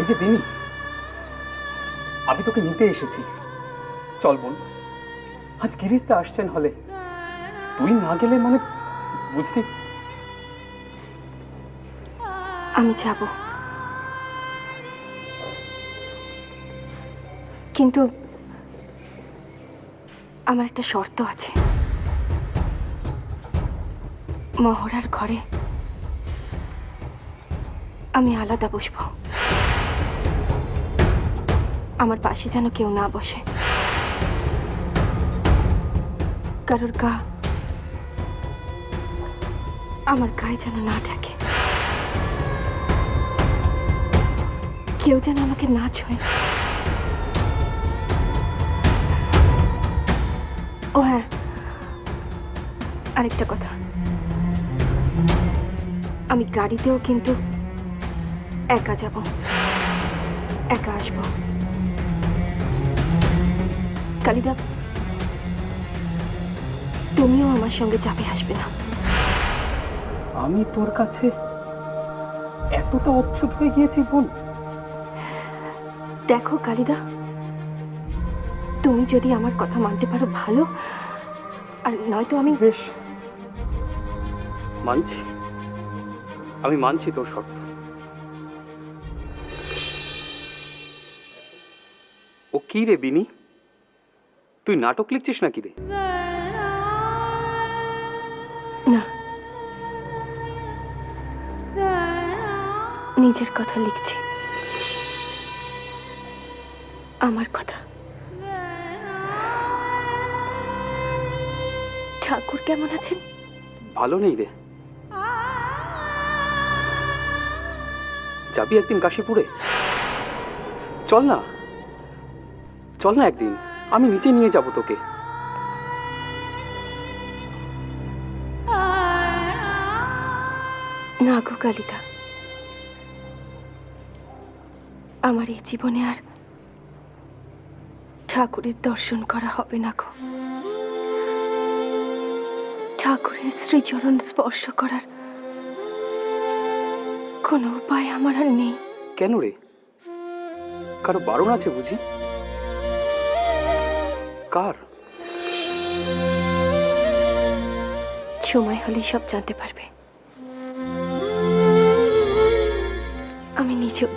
এই যে বিনি আমি তোকে নিতে এসেছি। চল বোন, আজ গিরিশদা আসছেন হলে। তুই না গেলে মানে বুঝতে আমি যাব। কিন্তু আমার একটা শর্ত আছে। মহড়ার ঘরে আমি আলাদা বসবো। আমার পাশে যেন কেউ না বসে। কারোর গা আমার গায়ে যেন না থাকে কেউ যেন আমাকে না ছয়। ও হ্যাঁ আরেকটা কথা। আমি গাড়িতেও কিন্তু একা যাব, একা আসব। কালিদা তুমিও আমার সঙ্গে চাপে আসবে না। আমি তোর কাছে এতটা অচ্ছুত হয়ে গিয়েছি বোন দেখো কালিদা তুমি যদি আমার কথা মানতে পারো ভালো আর নয়তো আমি বেশ মানছি। আমি মানছি তোর শর্ত। ও কি রে বিনি? তুই নাটক লিখছিস নাকি রে? না। নিজের কথা লিখছি। আমার কথা। ঠাকুর কেমন আছেন? ভালো নেই রে। যাবি একদিন কাশীপুরে? চল না। চল না একদিন। আমি নিচে নিয়ে যাব তোকে। না গো কালিতা আমার এই জীবনে আর ঠাকুরের দর্শন করা হবে না গো। ঠাকুরের শ্রীচরণ স্পর্শ করার কোনো উপায় আমার আর নেই। কেন রে? কারও বারণ আছে বুঝি? কার সময় হলেই সব জানতে পারবে। আমি নিজেও